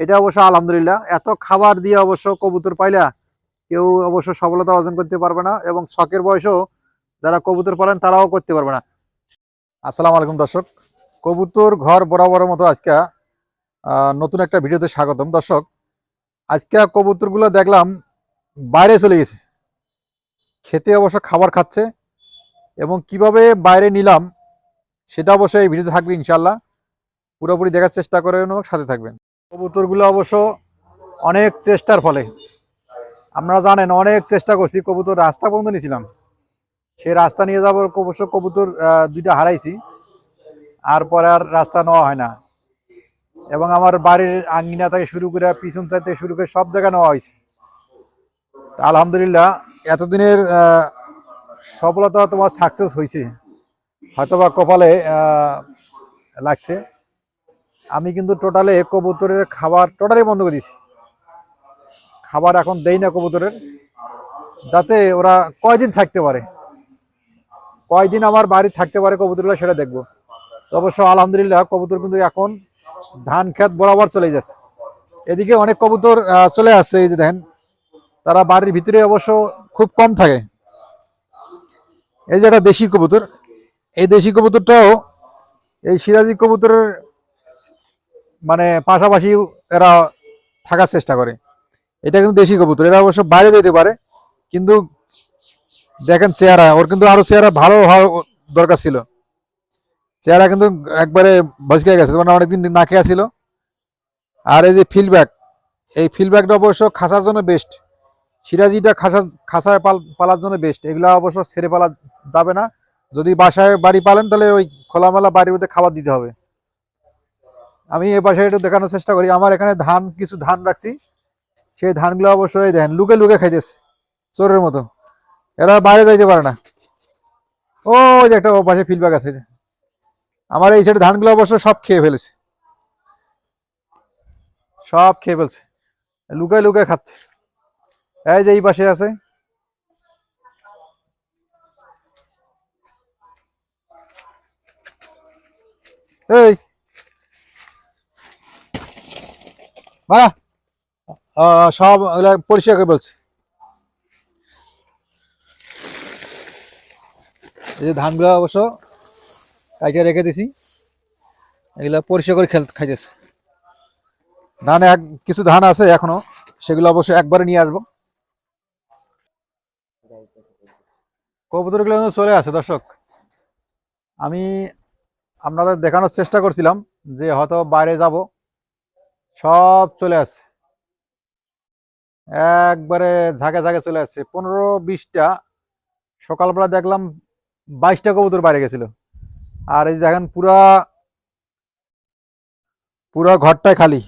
এটা অবশ্য আলহামদুলিল্লাহ। এত খাবার দিয়ে অবশ্য কবুতর পাইলা, কেউ অবশ্য সফলতা অর্জন করতে পারবে না এবং শখের বয়সেও যারা কবুতর পালেন তারাও করতে পারবে না। আসসালামু আলাইকুম দর্শক। কবুতর ঘর বরাবর মতো আজকে নতুন একটা ভিডিওতে স্বাগতম। দর্শক, আজকে কবুতরগুলো দেখলাম বাইরে চলে গেছে। খেতে অবশ্য খাবার খাচ্ছে এবং কীভাবে বাইরে নিলাম সেটা অবশ্যই এই ভিডিওতে থাকবে ইনশাল্লাহ পুরোপুরি দেখার চেষ্টা করে সাথে থাকবেন। কবুতরগুলো অবশ্য অনেক চেষ্টার ফলে। আপনারা জানেন, অনেক চেষ্টা করছি, কবুতর রাস্তা পর্যন্ত নিয়েছিলাম। সেই রাস্তা নিয়ে যাব, অবশ্য কবুতর দুইটা হারাইছি। আর পরে আর রাস্তা নেওয়া হয় না। এবং আমার বাড়ির আঙ্গিনা থেকে শুরু করে পিছন সাইড থেকে শুরু করে সব জায়গায় নেওয়া হয়েছে। আলহামদুলিল্লাহ, এতদিনের সফলতা তোমার সাকসেস হয়েছে। হয়তোবা কপালে লাগছে। আমি কিন্তু টোটালে কবুতরের খাবার টোটালি বন্ধ করে দিয়েছি। খাবার এখন দেই না কবুতরের, যাতে ওরা কয়দিন থাকতে পারে। কয়দিন আমার বাড়ি থাকতে পারে কবুতরগুলো সেটা দেখব। তো অবশ্য আলহামদুলিল্লাহ কবুতর কিন্তু এখন ধান খেত বরাবর চলে যাচ্ছে। এদিকে অনেক কবুতর চলে আসছে, এই যে দেখেন, তারা বাড়ির ভিতরে অবশ্য খুব কম থাকে। এই যে একটা দেশি কবুতর, এই দেশি কবুতরটাও এই সিরাজি কবুতরের মানে পাশাপাশি এরা থাকার চেষ্টা করে। এটা কিন্তু দেশি কবুতর, এরা অবশ্য বাইরে যেতে পারে, কিন্তু দেখেন চেহারা, ওর কিন্তু আরও চেহারা ভালো হওয়া দরকার ছিল। চেহারা কিন্তু একবারে ভজকে গেছে মানে অনেকদিন না খেয়া ছিল। আর এই যে ফিল্ডব্যাক এই ফিল্ডব্যাকটা অবশ্য খাসার জন্য বেস্ট সিরাজিটা খাসা খাসায় পাল পালার জন্য বেস্ট এগুলো অবশ্য ছেড়ে পালা যাবে না। যদি বাসায় বাড়ি পালেন, তাহলে ওই খোলামেলা বাড়ির মধ্যে খাবার দিতে হবে। আমি এই বাসায় একটু দেখানোর চেষ্টা করি। আমার এখানে ধান, কিছু ধান রাখছি। সেই ধানগুলো অবশ্যই দেখেন লুকে লুকে খাইতেছে, চোরের মতো এরা বাইরে যাইতে পারে না। ও যে একটা ও পাশে ফিডব্যাক আছে। আমার এই সাইডে ধানগুলো অবশ্য সব খেয়ে ফেলেছে। সব খেয়ে ফেলছে। লুকায় লুকায় খাচ্ছে। এই যে এই পাশে আছে। এই বাড়া। সব পরিষ্কার করে বলছে। এই যে ধানগুলো অবশ্য কাইটে রেখে দিছি, এগুলা পরিষ্কার করে খেল খাইতেছে। ধান এক কিছু ধান আছে এখনও, সেগুলো অবশ্য একবারে নিয়ে আসব। কবুতরগুলো চলে আসে, দর্শক। আমি আপনাদের দেখানোর চেষ্টা করছিলাম যে হয়তো বাইরে যাব। সব চলে আসছে। একবারে ঝাঁকে ঝাঁকে চলে আসছে। পনেরো বিশটা, সকালবেলা দেখলাম বাইশটা কবুতর বাইরে গেছিল। আর এই দেখেন পুরা পুরা ঘরটাই খালি।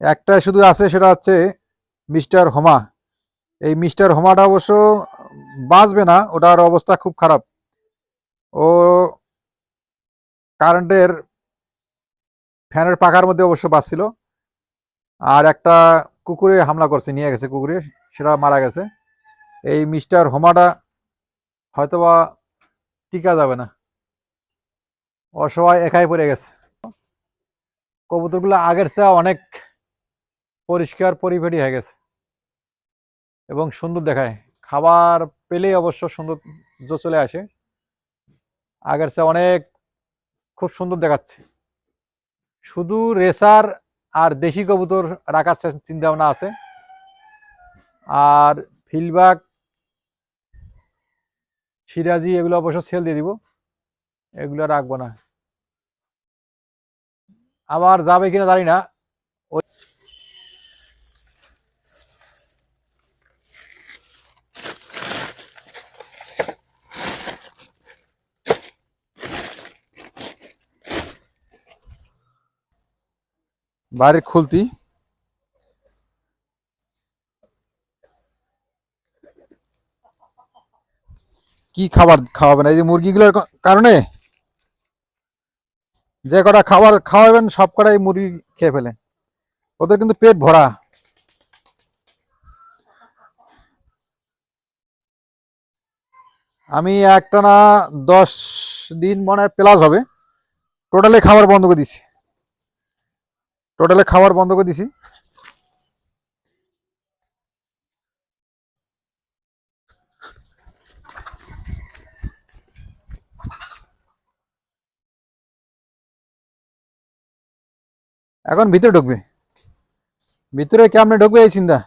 একটা শুধু আছে, সেটা হচ্ছে মিস্টার হোমা। এই মিস্টার হোমাটা অবশ্য বাঁচবে না, ওটার অবস্থা খুব খারাপ। ও কারেন্টের ফ্যানের পাখার মধ্যে অবশ্য বাঁচছিল। আর একটা কুকুরে হামলা করছে, নিয়ে গেছে কুকুরে, সেটা মারা গেছে। এই মিস্টার হোমাটা হয়তোবা টিকা যাবে না। অসহায় একাই পড়ে গেছে। কবুতরগুলো আগের চেয়ে অনেক পরিষ্কার, পরিপাটি হয়ে গেছে এবং সুন্দর দেখায়। খাবার পেলেই অবশ্য সৌন্দর্য চলে আসে। আগের চেয়ে অনেক খুব সুন্দর দেখাচ্ছে। শুধু রেসার দেশি কবুতর রাখার চিন্তা ভাবনা আছে। আর ফিলবাগ, সিরাজি, এগুলো অবশ্য সেল দিয়ে দিব। এগুলো রাখব না। আবার যাবে কিনা জানি না। বাড়ির খুলতি। কি খাবার খাওয়াবেন? এই যে মুরগিগুলোর কারণে যে কটা খাবার খাওয়াবেন, সব কটাই মুরগি খেয়ে ফেলে ওদের কিন্তু পেট ভরা। আমি একটানা দশ দিন মনে হয় প্লাস হবে। টোটালি খাবার বন্ধ করে দিছি টোটালে খাবার বন্ধ করে দিছি। এখন ভিতরে ঢুকবে। ভিতরে কেমনে ঢুকবে এই চিন্তা?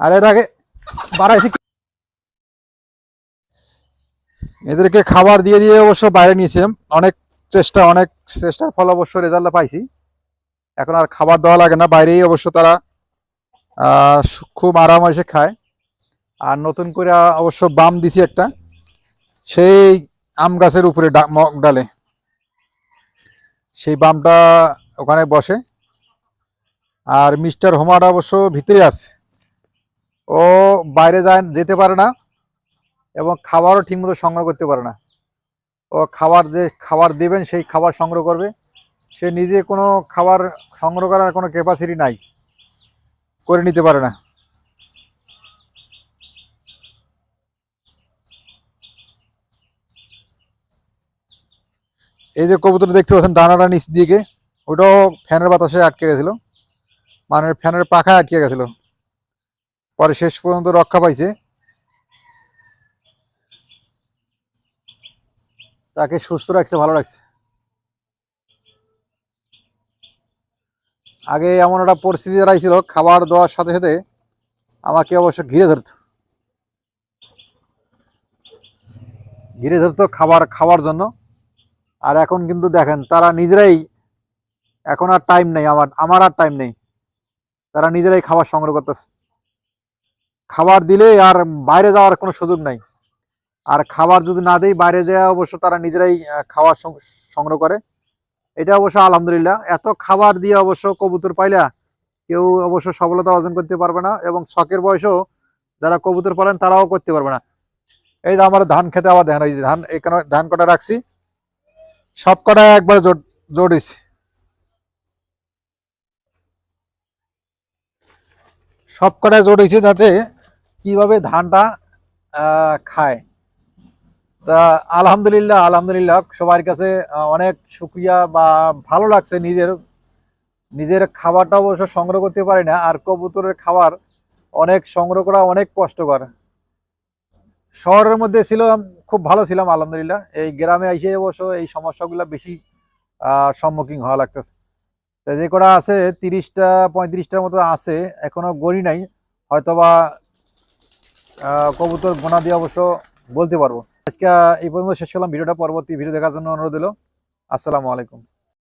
আর এর আগে বাড়াইছি এদেরকে খাবার দিয়ে দিয়ে অবশ্য বাইরে নিয়েছিলাম। অনেক চেষ্টা, অনেক চেষ্টার ফল অবশ্য রেজাল্ট পাইছি। এখন আর খাবার দেওয়া লাগে না, বাইরেই অবশ্য তারা খুব আরামাসে খায়। আর নতুন করে অবশ্য বাম দিছি একটা, সেই আম গাছের উপরে মগ ডালে। সেই বামটা ওখানে বসে। আর মিস্টার হোমাটা অবশ্য ভিতরে আছে। ও বাইরে যায়, যেতে পারে না এবং খাবারও ঠিকমতো সংগ্রহ করতে পারে না। ও খাবার যে খাবার দেবেন, সেই খাবার সংগ্রহ করবে। সে নিজে কোনো খাবার সংগ্রহ করার কোনো ক্যাপাসিটি নাই। করে নিতে পারে না। এই যে কবুতর দেখতে পাচ্ছেন ডানাটা নিচ দিকে, ওটাও ফ্যানের বাতাসে আটকে গেছিল। মানে ফ্যানের পাখায় আটকে গেছিল। পরে শেষ পর্যন্ত রক্ষা পাইছে। তাকে সুস্থ রাখছে, ভালো রাখছে। আগে এমন একটা পরিস্থিতি দাঁড়াইছিল, খাবার দেওয়ার সাথে সাথে আমাকে অবশ্য ঘিরে ধরতো। ঘিরে ধরতো খাবার, খাওয়ার জন্য। আর এখন কিন্তু দেখেন, তারা নিজেরাই, এখন আর টাইম নেই আমার আমার আর টাইম নেই। তারা নিজেরাই খাবার সংগ্রহ করতেছে। খাবার দিলে আর বাইরে যাওয়ার কোনো সুযোগ নাই। আর খাবার যদি না দেই, বাইরে যাওয়া অবশ্য তারা নিজেরাই সং- সংগ্রহ করে। এটা অবশ্য আলহামদুলিল্লাহ। এত খাবার দিয়ে অবশ্য কবুতর পাইলা, কেউ অবশ্য সফলতা অর্জন করতে পারবে না এবং শখের বয়সেও যারা কবুতর পালেন তারাও করতে পারবে না। এই যে আমার ধান খেতে আবার দেখেন, এই ধান, এখানে ধান কটা রাখছি, সব কটা একবার জোট সব কটায় জোড়িছি যাতে কীভাবে ধানটা খায়। তা আলহামদুলিল্লাহ আলহামদুলিল্লাহ, সবার কাছে অনেক শুক্রিয়া বা ভালো লাগছে নিজের নিজের খাবারটা অবশ্য সংগ্রহ করতে পারি না, আর কবুতরের খাবার অনেক সংগ্রহ করা অনেক কষ্টকর। শহরের মধ্যে ছিল খুব ভালো ছিলাম, আলহামদুলিল্লাহ। এই গ্রামে এসে অবশ্য এই সমস্যাগুলো বেশি সম্মুখীন হওয়া লাগতেছে। যে কটা আছে, তিরিশটা, পঁয়ত্রিশটার মতো আছে, এখনও গড়ি নাই। হয়তোবা কবুতর গোনা দিয়ে অবশ্য বলতে পারব। আজকে এই পর্যন্ত শেষ করলাম। ভিডিওটা পরবর্তী ভিডিও দেখার জন্য অনুরোধ দিল আসসালামু আলাইকুম।